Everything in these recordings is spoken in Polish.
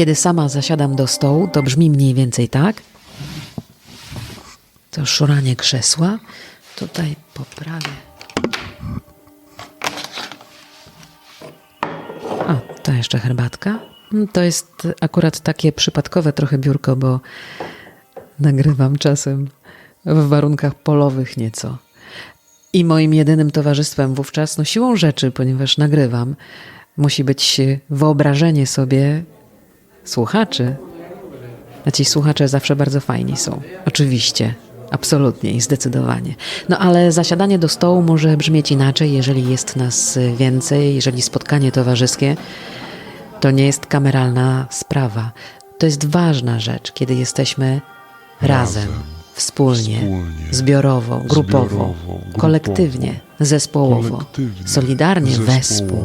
Kiedy sama zasiadam do stołu, to brzmi mniej więcej tak. To szuranie krzesła. Tutaj poprawię. A, to jeszcze herbatka. To jest akurat takie przypadkowe trochę biurko, bo nagrywam czasem w warunkach polowych nieco. I moim jedynym towarzystwem wówczas, no siłą rzeczy, ponieważ nagrywam, musi być wyobrażenie sobie słuchaczy. A ci słuchacze zawsze bardzo fajni są. Oczywiście. Absolutnie i zdecydowanie. No ale zasiadanie do stołu może brzmieć inaczej, jeżeli jest nas więcej, jeżeli spotkanie towarzyskie to nie jest kameralna sprawa. To jest ważna rzecz, kiedy jesteśmy razem, Razem, wspólnie, wspólnie, zbiorowo, grupowo, zbiorowo, grupowo, kolektywnie, zespołowo, Kolektywnie, solidarnie, wespół.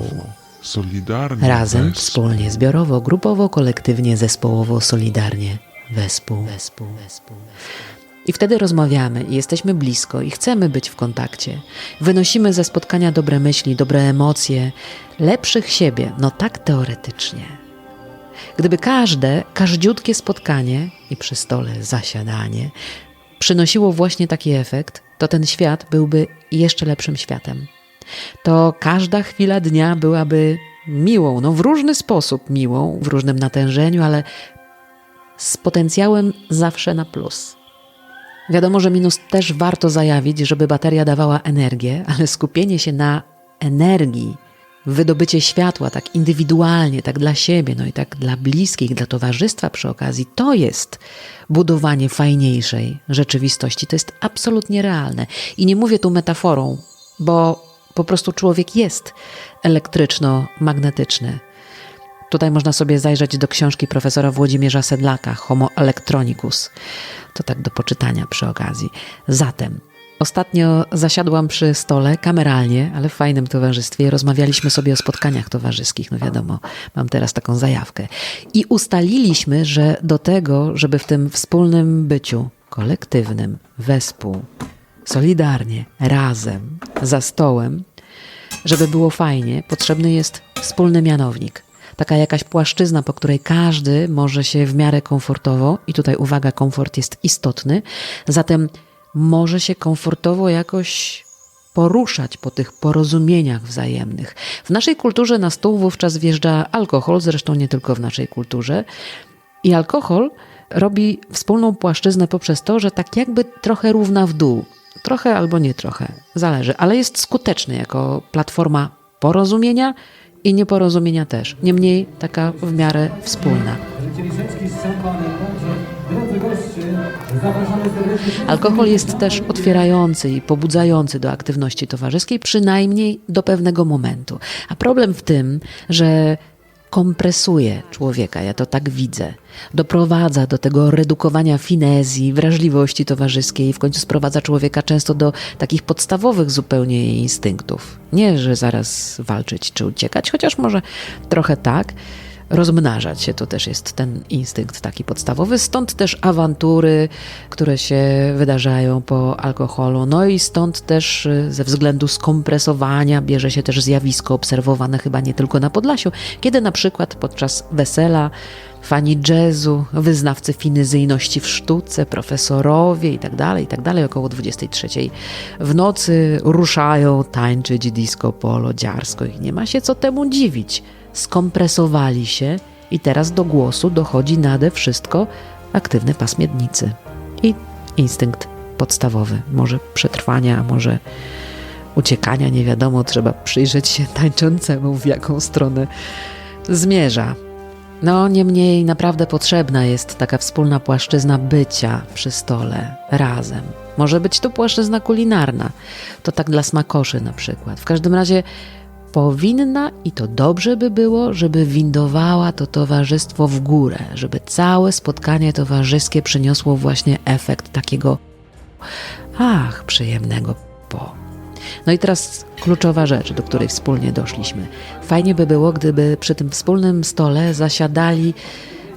Solidarnie, Razem, wespół. wspólnie, zbiorowo, grupowo, kolektywnie, zespołowo, solidarnie, wespół, wespół, wespół. I wtedy rozmawiamy i jesteśmy blisko i chcemy być w kontakcie. Wynosimy ze spotkania dobre myśli, dobre emocje, lepszych siebie, no tak teoretycznie. Gdyby każde, każdziutkie spotkanie i przy stole zasiadanie przynosiło właśnie taki efekt, to ten świat byłby jeszcze lepszym światem. To każda chwila dnia byłaby miłą, no w różny sposób miłą, w różnym natężeniu, ale z potencjałem zawsze na plus. Wiadomo, że minus też warto zajawić, żeby bateria dawała energię, ale skupienie się na energii, wydobycie światła tak indywidualnie, tak dla siebie, no i tak dla bliskich, dla towarzystwa przy okazji, to jest budowanie fajniejszej rzeczywistości. To jest absolutnie realne. I nie mówię tu metaforą, bo po prostu człowiek jest elektryczno-magnetyczny. Tutaj można sobie zajrzeć do książki profesora Włodzimierza Sedlaka, Homo electronicus. To tak do poczytania przy okazji. Zatem, ostatnio zasiadłam przy stole, kameralnie, ale w fajnym towarzystwie. Rozmawialiśmy sobie o spotkaniach towarzyskich, no wiadomo, mam teraz taką zajawkę. I ustaliliśmy, że do tego, żeby w tym wspólnym byciu, kolektywnym, wespół, solidarnie, razem, za stołem, żeby było fajnie, potrzebny jest wspólny mianownik. Taka jakaś płaszczyzna, po której każdy może się w miarę komfortowo, i tutaj uwaga, komfort jest istotny, zatem może się komfortowo jakoś poruszać po tych porozumieniach wzajemnych. W naszej kulturze na stół wówczas wjeżdża alkohol, zresztą nie tylko w naszej kulturze. I alkohol robi wspólną płaszczyznę poprzez to, że tak jakby trochę równa w dół. Trochę albo nie trochę, zależy, ale jest skuteczny jako platforma porozumienia i nieporozumienia też. Niemniej taka w miarę wspólna. Alkohol jest też otwierający i pobudzający do aktywności towarzyskiej, przynajmniej do pewnego momentu. A problem w tym, że kompresuje człowieka, ja to tak widzę. Doprowadza do tego redukowania finezji, wrażliwości towarzyskiej w końcu sprowadza człowieka często do takich podstawowych zupełnie instynktów. Nie, że zaraz walczyć czy uciekać, chociaż może trochę tak. Rozmnażać się to też jest ten instynkt taki podstawowy, stąd też awantury, które się wydarzają po alkoholu. No i stąd też y, ze względu skompresowania bierze się też zjawisko obserwowane chyba nie tylko na Podlasiu, kiedy na przykład podczas wesela fani jazzu, wyznawcy finezyjności w sztuce, profesorowie itd., itd. około 23 w nocy ruszają tańczyć disco polo dziarsko i nie ma się co temu dziwić. Skompresowali się i teraz do głosu dochodzi nade wszystko aktywny pas miednicy i instynkt podstawowy, może przetrwania, może uciekania, nie wiadomo, trzeba przyjrzeć się tańczącemu, w jaką stronę zmierza. No, niemniej naprawdę potrzebna jest taka wspólna płaszczyzna bycia przy stole, razem. Może być to płaszczyzna kulinarna, to tak dla smakoszy na przykład. W każdym razie powinna i to dobrze by było, żeby windowała to towarzystwo w górę, żeby całe spotkanie towarzyskie przyniosło właśnie efekt takiego ach, przyjemnego po. No i teraz kluczowa rzecz, do której wspólnie doszliśmy. Fajnie by było, gdyby przy tym wspólnym stole zasiadali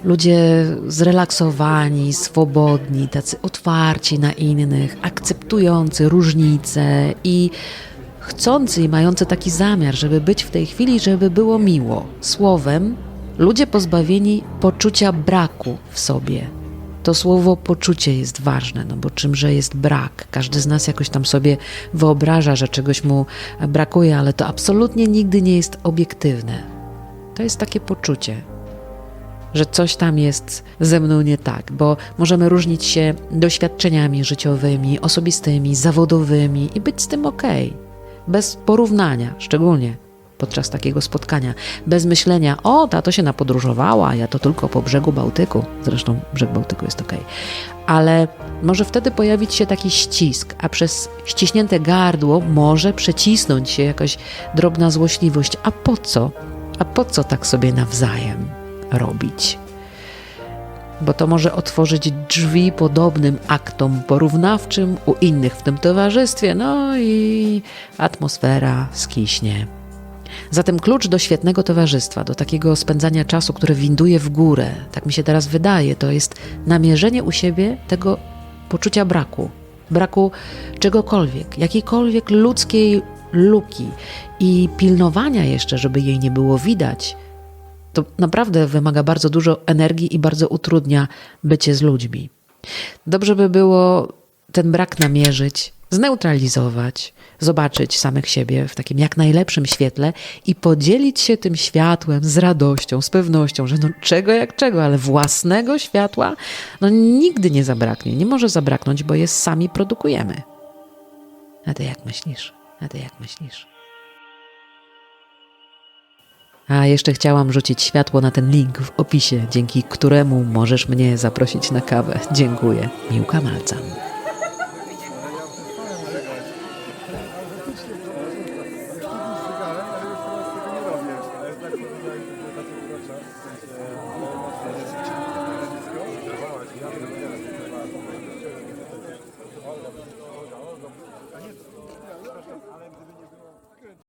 ludzie zrelaksowani, swobodni, tacy otwarci na innych, akceptujący różnice i chcący i mający taki zamiar, żeby być w tej chwili, żeby było miło. Słowem ludzie pozbawieni poczucia braku w sobie. To słowo poczucie jest ważne, no bo czymże jest brak? Każdy z nas jakoś tam sobie wyobraża, że czegoś mu brakuje, ale to absolutnie nigdy nie jest obiektywne. To jest takie poczucie, że coś tam jest ze mną nie tak, bo możemy różnić się doświadczeniami życiowymi, osobistymi, zawodowymi i być z tym okej. Bez porównania, szczególnie podczas takiego spotkania, bez myślenia, o, ta to się napodróżowała, ja to tylko po brzegu Bałtyku. Zresztą brzeg Bałtyku jest okej. Ale może wtedy pojawić się taki ścisk, a przez ściśnięte gardło może przecisnąć się jakaś drobna złośliwość. A po co? A po co tak sobie nawzajem robić? Bo to może otworzyć drzwi podobnym aktom porównawczym u innych w tym towarzystwie, no i atmosfera skiśnie. Zatem klucz do świetnego towarzystwa, do takiego spędzania czasu, które winduje w górę, tak mi się teraz wydaje, to jest namierzenie u siebie tego poczucia braku. Braku czegokolwiek, jakiejkolwiek ludzkiej luki i pilnowania jeszcze, żeby jej nie było widać, to naprawdę wymaga bardzo dużo energii i bardzo utrudnia bycie z ludźmi. Dobrze by było ten brak namierzyć, zneutralizować, zobaczyć samych siebie w takim jak najlepszym świetle i podzielić się tym światłem z radością, z pewnością, że no czego jak czego, ale własnego światła no nigdy nie zabraknie, nie może zabraknąć, bo je sami produkujemy. A ty jak myślisz? A ty jak myślisz? A jeszcze chciałam rzucić światło na ten link w opisie, dzięki któremu możesz mnie zaprosić na kawę. Dziękuję. Miłka Malcan.